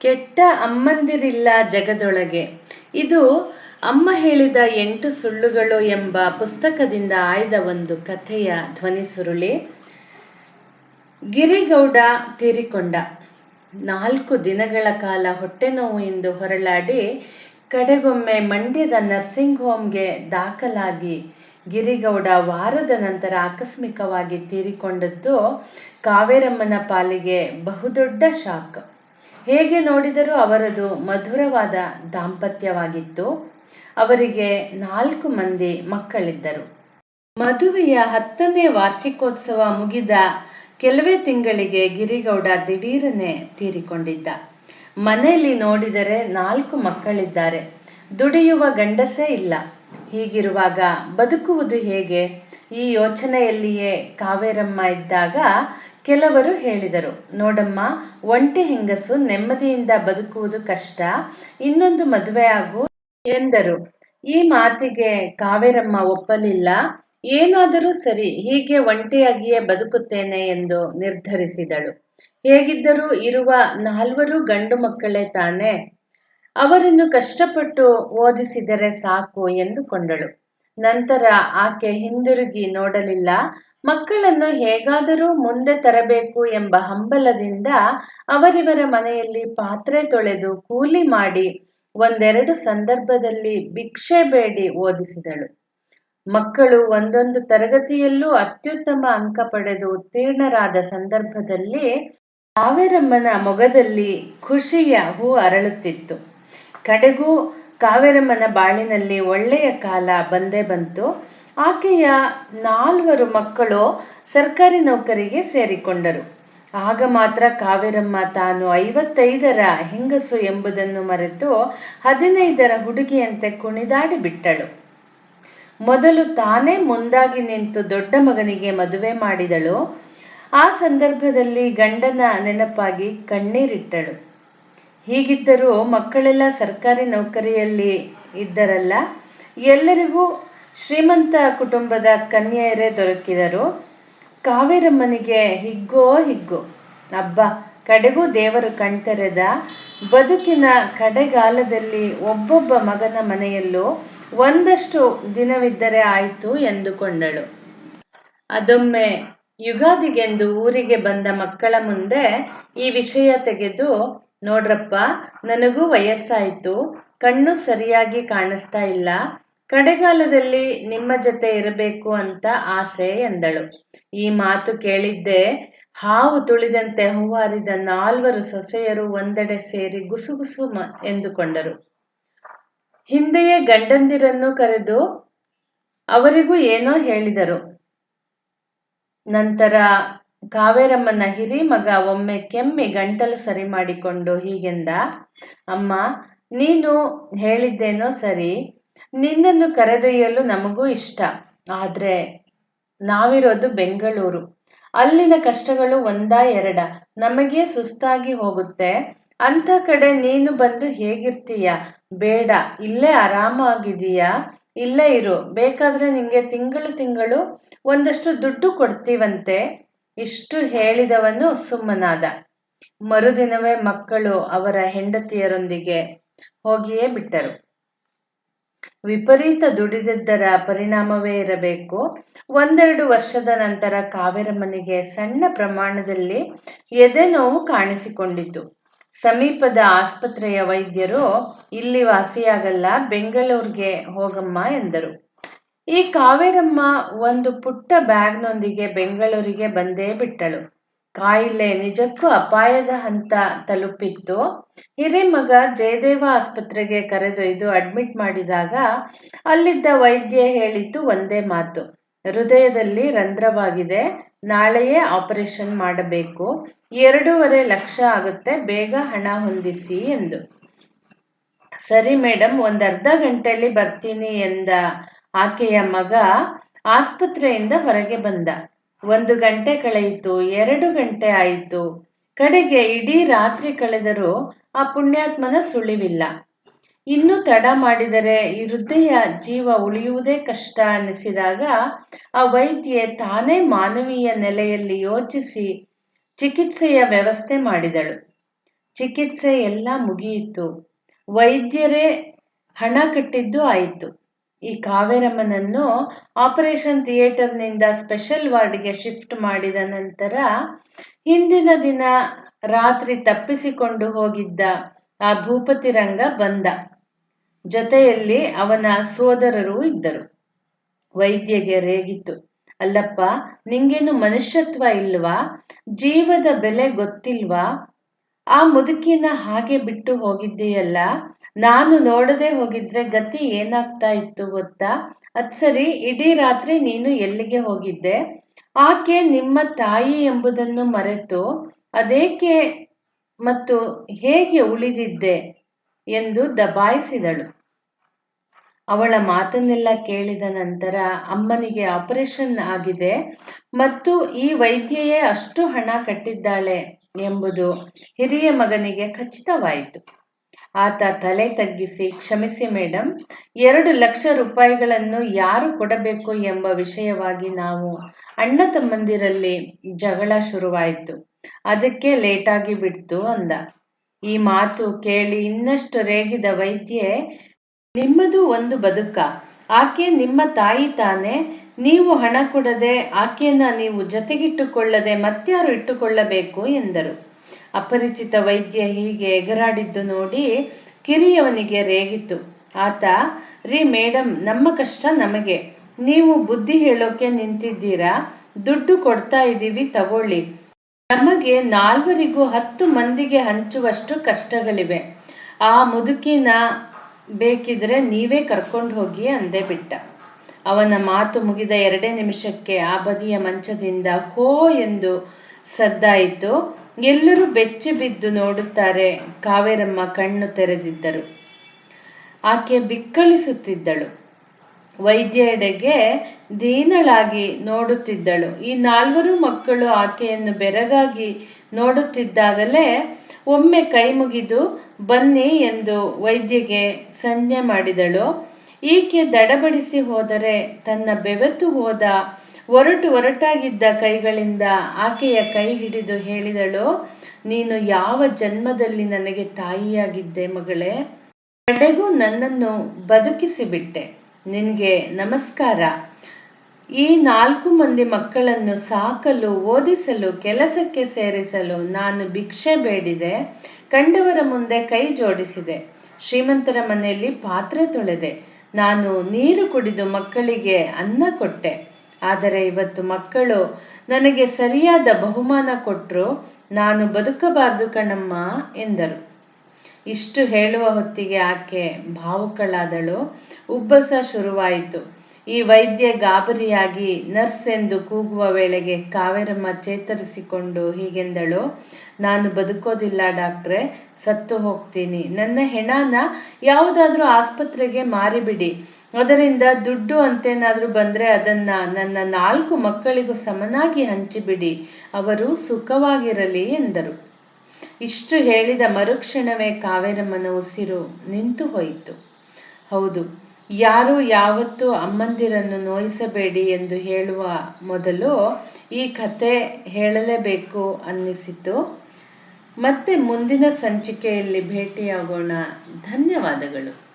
ಕೆಟ್ಟ ಅಮ್ಮಂದಿರಿಲ್ಲ ಜಗದೊಳಗೆ. ಇದು ಅಮ್ಮ ಹೇಳಿದ ಎಂಟು ಸುಳ್ಳುಗಳು ಎಂಬ ಪುಸ್ತಕದಿಂದ ಆಯ್ದ ಒಂದು ಕಥೆಯ ಧ್ವನಿ ಸುರುಳಿ. ಗಿರಿಗೌಡ ತೀರಿಕೊಂಡ. ನಾಲ್ಕು ದಿನಗಳ ಕಾಲ ಹೊಟ್ಟೆ ನೋವು ಎಂದು ಹೊರಳಾಡಿ ಕಡೆಗೊಮ್ಮೆ ಮಂಡ್ಯದ ನರ್ಸಿಂಗ್ ಹೋಮ್ಗೆ ದಾಖಲಾಗಿ ಗಿರಿಗೌಡ ವಾರದ ನಂತರ ಆಕಸ್ಮಿಕವಾಗಿ ತೀರಿಕೊಂಡದ್ದು ಕಾವೇರಮ್ಮನ ಪಾಲಿಗೆ ಬಹುದೊಡ್ಡ ಶಾಕ್. ಹೇಗೆ ನೋಡಿದರೂ ಅವರದು ಮಧುರವಾದ ದಾಂಪತ್ಯವಾಗಿತ್ತು. ಅವರಿಗೆ ನಾಲ್ಕು ಮಂದಿ ಮಕ್ಕಳಿದ್ದರು. ಮದುವೆಯ ಹತ್ತನೇ ವಾರ್ಷಿಕೋತ್ಸವ ಮುಗಿದ ಕೆಲವೇ ತಿಂಗಳಿಗೆ ಗಿರಿಗೌಡ ದಿಢೀರನೆ ತೀರಿಕೊಂಡಿದ್ದ. ಮನೆಯಲ್ಲಿ ನೋಡಿದರೆ ನಾಲ್ಕು ಮಕ್ಕಳಿದ್ದಾರೆ. ದುಡಿಯುವ ಗಂಡಸೇ ಇಲ್ಲ. ಹೀಗಿರುವಾಗ ಬದುಕುವುದು ಹೇಗೆ? ಈ ಯೋಚನೆಯಲ್ಲಿಯೇ ಕಾವೇರಮ್ಮ ಇದ್ದಾಗ ಕೆಲವರು ಹೇಳಿದರು, ನೋಡಮ್ಮ, ಒಂಟಿ ಹೆಂಗಸು ನೆಮ್ಮದಿಯಿಂದ ಬದುಕುವುದು ಕಷ್ಟ, ಇನ್ನೊಂದು ಮದುವೆ ಆಗು ಎಂದರು. ಈ ಮಾತಿಗೆ ಕಾವೇರಮ್ಮ ಒಪ್ಪಲಿಲ್ಲ. ಏನಾದರೂ ಸರಿ, ಹೀಗೆ ಒಂಟಿಯಾಗಿಯೇ ಬದುಕುತ್ತೇನೆ ಎಂದು ನಿರ್ಧರಿಸಿದಳು. ಹೇಗಿದ್ದರೂ ಇರುವ ನಾಲ್ವರು ಗಂಡು ಮಕ್ಕಳೇ ತಾನೆ. ಅವರನ್ನು ಕಷ್ಟಪಟ್ಟು ಓದಿಸಿದರೆ ಸಾಕು ಎಂದುಕೊಂಡಳು. ನಂತರ ಆಕೆ ಹಿಂದಿರುಗಿ ನೋಡಲಿಲ್ಲ. ಮಕ್ಕಳನ್ನು ಹೇಗಾದರೂ ಮುಂದೆ ತರಬೇಕು ಎಂಬ ಹಂಬಲದಿಂದ ಅವರಿವರ ಮನೆಯಲ್ಲಿ ಪಾತ್ರೆ ತೊಳೆದು ಕೂಲಿ ಮಾಡಿ ಒಂದೆರಡು ಸಂದರ್ಭದಲ್ಲಿ ಭಿಕ್ಷೆ ಬೇಡಿ ಓದಿಸಿದಳು. ಮಕ್ಕಳು ಒಂದೊಂದು ತರಗತಿಯಲ್ಲೂ ಅತ್ಯುತ್ತಮ ಅಂಕ ಪಡೆದು ಉತ್ತೀರ್ಣರಾದ ಸಂದರ್ಭದಲ್ಲಿ ಕಾವೇರಮ್ಮನ ಮೊಗದಲ್ಲಿ ಖುಷಿಯ ಹೂ ಅರಳುತ್ತಿತ್ತು. ಕಡೆಗೂ ಕಾವೇರಮ್ಮನ ಬಾಳಿನಲ್ಲಿ ಒಳ್ಳೆಯ ಕಾಲ ಬಂದೇ ಬಂತು. ಆಕೆಯ ನಾಲ್ವರು ಮಕ್ಕಳು ಸರ್ಕಾರಿ ನೌಕರಿಗೆ ಸೇರಿಕೊಂಡರು. ಆಗ ಮಾತ್ರ ಕಾವೇರಮ್ಮ ತಾನು ಐವತ್ತೈದರ ಹೆಂಗಸು ಎಂಬುದನ್ನು ಮರೆತು ಹದಿನೈದರ ಹುಡುಗಿಯಂತೆ ಕುಣಿದಾಡಿ ಬಿಟ್ಟಳು. ಮೊದಲು ತಾನೇ ಮುಂದಾಗಿ ನಿಂತು ದೊಡ್ಡ ಮಗನಿಗೆ ಮದುವೆ ಮಾಡಿದಳು. ಆ ಸಂದರ್ಭದಲ್ಲಿ ಗಂಡನ ನೆನಪಾಗಿ ಕಣ್ಣೀರಿಟ್ಟಳು. ಹೀಗಿದ್ದರೂ ಮಕ್ಕಳೆಲ್ಲ ಸರ್ಕಾರಿ ನೌಕರಿಯಲ್ಲಿ ಇದ್ದರಲ್ಲ? ಎಲ್ಲರಿಗೂ ಶ್ರೀಮಂತ ಕುಟುಂಬದ ಕನ್ಯೆಯರೇ ದೊರಕಿದರು. ಕಾವೇರಮ್ಮನಿಗೆ ಹಿಗ್ಗೋ ಹಿಗ್ಗು. ಅಬ್ಬ, ಕಡೆಗೂ ದೇವರು ಕಣ್ತೆರೆದ ಬದುಕಿನ ಕಡೆಗಾಲದಲ್ಲಿ ಒಬ್ಬೊಬ್ಬ ಮಗನ ಮನೆಯಲ್ಲೂ ಒಂದಷ್ಟು ದಿನವಿದ್ದರೆ ಆಯಿತು ಎಂದುಕೊಂಡಳು. ಅದೊಮ್ಮೆ ಯುಗಾದಿಗೆಂದು ಊರಿಗೆ ಬಂದ ಮಕ್ಕಳ ಮುಂದೆ ಈ ವಿಷಯ ತೆಗೆದು, ನೋಡ್ರಪ್ಪ, ನನಗೂ ವಯಸ್ಸಾಯಿತು, ಕಣ್ಣು ಸರಿಯಾಗಿ ಕಾಣಿಸ್ತಾ ಇಲ್ಲ ಕಡೆಗಾಲದಲ್ಲಿ ನಿಮ್ಮ ಜೊತೆ ಇರಬೇಕು ಅಂತ ಆಸೆ ಎಂದಳು. ಈ ಮಾತು ಕೇಳಿದ್ದೆ ಹಾವು ತುಳಿದಂತೆ ಹೂವಾರಿದ ನಾಲ್ವರು ಸೊಸೆಯರು ಒಂದೆಡೆ ಸೇರಿ ಗುಸುಗುಸು ಮ ಎಂದುಕೊಂಡರು. ಹಿಂದೆಯೇ ಗಂಡಂದಿರನ್ನು ಕರೆದು ಅವರಿಗೂ ಏನೋ ಹೇಳಿದರು. ನಂತರ ಕಾವೇರಮ್ಮನ ಹಿರಿ ಮಗ ಒಮ್ಮೆ ಕೆಮ್ಮಿ ಗಂಟಲು ಸರಿ ಮಾಡಿಕೊಂಡು ಹೀಗೆಂದ, ಅಮ್ಮ, ನೀನು ಹೇಳಿದ್ದೇನೋ ಸರಿ ನಿನ್ನನ್ನು ಕರೆದೊಯ್ಯಲು ನಮಗೂ ಇಷ್ಟ. ಆದರೆ ನಾವಿರೋದು ಬೆಂಗಳೂರು. ಅಲ್ಲಿನ ಕಷ್ಟಗಳು ಒಂದ ಎರಡ. ನಮಗೆ ಸುಸ್ತಾಗಿ ಹೋಗುತ್ತೆ. ಅಂಥ ಕಡೆ ನೀನು ಬಂದು ಹೇಗಿರ್ತೀಯ? ಬೇಡ. ಇಲ್ಲೇ ಆರಾಮಾಗಿದೀಯಾ ಇಲ್ಲೇ ಇರು. ಬೇಕಾದ್ರೆ ನಿಂಗೆ ತಿಂಗಳು ತಿಂಗಳು ಒಂದಷ್ಟು ದುಡ್ಡು ಕೊಡ್ತೀವಂತೆ. ಇಷ್ಟು ಹೇಳಿದವನು ಸುಮ್ಮನಾದ. ಮರುದಿನವೇ ಮಕ್ಕಳು ಅವರ ಹೆಂಡತಿಯರೊಂದಿಗೆ ಹೋಗಿಯೇ ಬಿಟ್ಟರು. ವಿಪರೀತ ದುಡಿದಿದ್ದರ ಪರಿಣಾಮವೇ ಇರಬೇಕು. ಒಂದೆರಡು ವರ್ಷದ ನಂತರ ಕಾವೇರಮ್ಮನಿಗೆ ಸಣ್ಣ ಪ್ರಮಾಣದಲ್ಲಿ ಎದೆ ನೋವು ಕಾಣಿಸಿಕೊಂಡಿತು. ಸಮೀಪದ ಆಸ್ಪತ್ರೆಯ ವೈದ್ಯರು, ಇಲ್ಲಿ ವಾಸಿಯಾಗಲ್ಲ, ಬೆಂಗಳೂರಿಗೆ ಹೋಗಮ್ಮ ಎಂದರು. ಈ ಕಾವೇರಮ್ಮ ಒಂದು ಪುಟ್ಟ ಬ್ಯಾಗ್ನೊಂದಿಗೆ ಬೆಂಗಳೂರಿಗೆ ಬಂದೇ ಬಿಟ್ಟಳು. ಕಾಯಿಲೆ ನಿಜಕ್ಕೂ ಅಪಾಯದ ಹಂತ ತಲುಪಿತ್ತು. ಹಿರಿಮಗ ಜಯದೇವ ಆಸ್ಪತ್ರೆಗೆ ಕರೆದೊಯ್ದು ಅಡ್ಮಿಟ್ ಮಾಡಿದಾಗ ಅಲ್ಲಿದ್ದ ವೈದ್ಯ ಹೇಳಿದ್ದು ಒಂದೇ ಮಾತು. ಹೃದಯದಲ್ಲಿ ರಂಧ್ರವಾಗಿದೆ. ನಾಳೆಯೇ ಆಪರೇಷನ್ ಮಾಡಬೇಕು. ಎರಡೂವರೆ ಲಕ್ಷ ಆಗುತ್ತೆ. ಬೇಗ ಹಣ ಹೊಂದಿಸಿ ಎಂದು. ಸರಿ ಮೇಡಮ್ ಒಂದು ಅರ್ಧ ಗಂಟೆಯಲ್ಲಿ ಬರ್ತೀನಿ ಎಂದ ಆಕೆಯ ಮಗ ಆಸ್ಪತ್ರೆಯಿಂದ ಹೊರಗೆ ಬಂದ. ಒಂದು ಗಂಟೆ ಕಳೆಯಿತು, ಎರಡು ಗಂಟೆ ಆಯಿತು. ಕಡೆಗೆ ಇಡೀ ರಾತ್ರಿ ಕಳೆದರೂ ಆ ಪುಣ್ಯಾತ್ಮನ ಸುಳಿವಿಲ್ಲ. ಇನ್ನು ತಡ ಮಾಡಿದರೆ ಈ ಹೃದಯ ಜೀವ ಉಳಿಯುವುದೇ ಕಷ್ಟ ಅನ್ನಿಸಿದಾಗ ಆ ವೈದ್ಯೆ ತಾನೇ ಮಾನವೀಯ ನೆಲೆಯಲ್ಲಿ ಯೋಚಿಸಿ ಚಿಕಿತ್ಸೆಯ ವ್ಯವಸ್ಥೆ ಮಾಡಿದಳು. ಚಿಕಿತ್ಸೆ ಎಲ್ಲ ಮುಗಿಯಿತು. ವೈದ್ಯರೇ ಹಣ ಕಟ್ಟಿದ್ದು ಆಯಿತು. ಈ ಕಾವೇರಮ್ಮನನ್ನು ಆಪರೇಷನ್ ಥಿಯೇಟರ್ನಿಂದ ಸ್ಪೆಷಲ್ ವಾರ್ಡ್ಗೆ ಶಿಫ್ಟ್ ಮಾಡಿದ ನಂತರ ಹಿಂದಿನ ದಿನ ರಾತ್ರಿ ತಪ್ಪಿಸಿಕೊಂಡು ಹೋಗಿದ್ದ ಆ ಭೂಪತಿ ರಂಗ ಬಂದ. ಜೊತೆಯಲ್ಲಿ ಅವನ ಸೋದರರು ಇದ್ದರು. ವೈದ್ಯಗೆ ರೇಗಿತು ಅಲ್ಲಪ್ಪ, ನಿಂಗೇನು ಮನುಷ್ಯತ್ವ ಇಲ್ವಾ? ಜೀವದ ಬೆಲೆ ಗೊತ್ತಿಲ್ವಾ? ಆ ಮುದುಕಿನ ಹಾಗೆ ಬಿಟ್ಟು ಹೋಗಿದ್ದೀಯಲ್ಲ? ನಾನು ನೋಡದೆ ಹೋಗಿದ್ರೆ ಗತಿ ಏನಾಗ್ತಾ ಇತ್ತು ಗೊತ್ತಾ? ಅದ್ ಸರಿ, ಇಡೀ ರಾತ್ರಿ ನೀನು ಎಲ್ಲಿಗೆ ಹೋಗಿದ್ದೆ? ಆಕೆ ನಿಮ್ಮ ತಾಯಿ ಎಂಬುದನ್ನು ಮರೆತು ಅದೇಕೆ ಮತ್ತು ಹೇಗೆ ಉಳಿದಿದ್ದೆ ಎಂದು ದಬಾಯಿಸಿದಳು. ಅವಳ ಮಾತನ್ನೆಲ್ಲ ಕೇಳಿದ ನಂತರ ಅಮ್ಮನಿಗೆ ಆಪರೇಷನ್ ಆಗಿದೆ ಮತ್ತು ಈ ವೈದ್ಯೆಯೇ ಅಷ್ಟು ಹಣ ಕಟ್ಟಿದ್ದಾಳೆ ಎಂಬುದು ಹಿರಿಯ ಮಗನಿಗೆ ಖಚಿತವಾಯಿತು. ಆತ ತಲೆ ತಗ್ಗಿಸಿ, ಕ್ಷಮಿಸಿ ಮೇಡಮ್ ಎರಡು ಲಕ್ಷ ರೂಪಾಯಿಗಳನ್ನು ಯಾರು ಕೊಡಬೇಕು ಎಂಬ ವಿಷಯವಾಗಿ ನಾವು ಅಣ್ಣ ತಮ್ಮಂದಿರಲ್ಲಿ ಜಗಳ ಶುರುವಾಯಿತು. ಅದಕ್ಕೆ ಲೇಟಾಗಿ ಬಿಡ್ತು ಅಂದ. ಈ ಮಾತು ಕೇಳಿ ಇನ್ನಷ್ಟು ರೇಗಿದ ವೈದ್ಯೆ, ನಿಮ್ಮದು ಒಂದು ಬದುಕ. ಆಕೆ ನಿಮ್ಮ ತಾಯಿ ತಾನೆ. ನೀವು ಹಣ ಕೊಡದೆ ಆಕೆಯನ್ನ ನೀವು ಜೊತೆಗಿಟ್ಟುಕೊಳ್ಳದೆ ಮತ್ಯಾರು ಇಟ್ಟುಕೊಳ್ಳಬೇಕು ಎಂದರು. ಅಪರಿಚಿತ ವೈದ್ಯ ಹೀಗೆ ಎಗರಾಡಿದ್ದು ನೋಡಿ ಕಿರಿಯವನಿಗೆ ರೇಗಿತು ಆತ, ರೀ ಮೇಡಮ್ ನಮ್ಮ ಕಷ್ಟ ನಮಗೆ. ನೀವು ಬುದ್ಧಿ ಹೇಳೋಕೆ ನಿಂತಿದ್ದೀರಾ? ದುಡ್ಡು ಕೊಡ್ತಾ ಇದ್ದೀವಿ, ತಗೊಳ್ಳಿ. ನಮಗೆ ನಾಲ್ವರಿಗೂ ಹತ್ತು ಮಂದಿಗೆ ಹಂಚುವಷ್ಟು ಕಷ್ಟಗಳಿವೆ. ಆ ಮುದುಕಿನ ಬೇಕಿದ್ರೆ ನೀವೇ ಕರ್ಕೊಂಡು ಹೋಗಿ ಅಂದೆ ಬಿಟ್ಟ. ಅವನ ಮಾತು ಮುಗಿದ ಎರಡೇ ನಿಮಿಷಕ್ಕೆ ಆ ಬದಿಯ ಮಂಚದಿಂದ ಹೋ ಎಂದು ಸದ್ದಾಯಿತು. ಎಲ್ಲರೂ ಬೆಚ್ಚಿ ಬಿದ್ದು ನೋಡುತ್ತಾರೆ. ಕಾವೇರಮ್ಮ ಕಣ್ಣು ತೆರೆದಿದ್ದರು. ಆಕೆ ಬಿಕ್ಕಳಿಸುತ್ತಿದ್ದಳು. ವೈದ್ಯೆಡೆಗೆ ದೀನಳಾಗಿ ನೋಡುತ್ತಿದ್ದಳು. ಈ ನಾಲ್ವರು ಮಕ್ಕಳು ಆಕೆಯನ್ನು ಬೆರಗಾಗಿ ನೋಡುತ್ತಿದ್ದಾಗಲೇ, ಒಮ್ಮೆ ಕೈ ಮುಗಿದು ಬನ್ನಿ ಎಂದು ವೈದ್ಯಗೆ ಸಂಜ್ಞೆ ಮಾಡಿದಳು. ಈಕೆ ದಡಬಡಿಸಿ ಹೋದರೆ ತನ್ನ ಬೆವೆತು ಹೋದ ಒರಟು ಒರಟಾಗಿದ್ದ ಕೈಗಳಿಂದ ಆಕೆಯ ಕೈ ಹಿಡಿದು ಹೇಳಿದಳು, ನೀನು ಯಾವ ಜನ್ಮದಲ್ಲಿ ನನಗೆ ತಾಯಿಯಾಗಿದ್ದೆ ಮಗಳೇ? ಕಡೆಗೂ ನನ್ನನ್ನು ಬದುಕಿಸಿಬಿಟ್ಟೆ. ನಿನಗೆ ನಮಸ್ಕಾರ. ಈ ನಾಲ್ಕು ಮಂದಿ ಮಕ್ಕಳನ್ನು ಸಾಕಲು, ಓದಿಸಲು, ಕೆಲಸಕ್ಕೆ ಸೇರಿಸಲು ನಾನು ಭಿಕ್ಷೆ ಬೇಡಿದೆ. ಕಂಡವರ ಮುಂದೆ ಕೈ ಜೋಡಿಸಿದೆ. ಶ್ರೀಮಂತರ ಮನೆಯಲ್ಲಿ ಪಾತ್ರೆ ತೊಳೆದೆ. ನಾನು ನೀರು ಕುಡಿದು ಮಕ್ಕಳಿಗೆ ಅನ್ನ ಕೊಟ್ಟೆ. ಆದರೆ ಇವತ್ತು ಮಕ್ಕಳು ನನಗೆ ಸರಿಯಾದ ಬಹುಮಾನ ಕೊಟ್ಟರು ನಾನು ಬದುಕಬಾರದು ಕಣಮ್ಮ ಎಂದರು. ಇಷ್ಟು ಹೇಳುವ ಹೊತ್ತಿಗೆ ಆಕೆ ಭಾವುಕಳಾದಳು. ಉಬ್ಬಸ ಶುರುವಾಯಿತು. ಈ ವೈದ್ಯ ಗಾಬರಿಯಾಗಿ ನರ್ಸ್ ಎಂದು ಕೂಗುವ ವೇಳೆಗೆ ಕಾವೇರಮ್ಮ ಚೇತರಿಸಿಕೊಂಡು ಹೀಗೆಂದಳು. ನಾನು ಬದುಕೋದಿಲ್ಲ ಡಾಕ್ಟ್ರೆ, ಸತ್ತು ಹೋಗ್ತೀನಿ. ನನ್ನ ಹೆಣನ ಯಾವುದಾದ್ರೂ ಆಸ್ಪತ್ರೆಗೆ ಮಾರಿಬಿಡಿ. ಅದರಿಂದ ದುಡ್ಡು ಅಂತೇನಾದರೂ ಬಂದರೆ ಅದನ್ನು ನನ್ನ ನಾಲ್ಕು ಮಕ್ಕಳಿಗೂ ಸಮನಾಗಿ ಹಂಚಿಬಿಡಿ. ಅವರು ಸುಖವಾಗಿರಲಿ ಎಂದರು. ಇಷ್ಟು ಹೇಳಿದ ಮರುಕ್ಷಣವೇ ಕಾವೇರಮ್ಮನ ಉಸಿರು ನಿಂತು ಹೋಯಿತು. ಹೌದು, ಯಾರು ಯಾವತ್ತೂ ಅಮ್ಮಂದಿರನ್ನು ನೋಯಿಸಬೇಡಿ ಎಂದು ಹೇಳುವ ಮೊದಲು ಈ ಕತೆ ಹೇಳಲೇಬೇಕು ಅನ್ನಿಸಿತು. ಮತ್ತೆ ಮುಂದಿನ ಸಂಚಿಕೆಯಲ್ಲಿ ಭೇಟಿಯಾಗೋಣ. ಧನ್ಯವಾದಗಳು.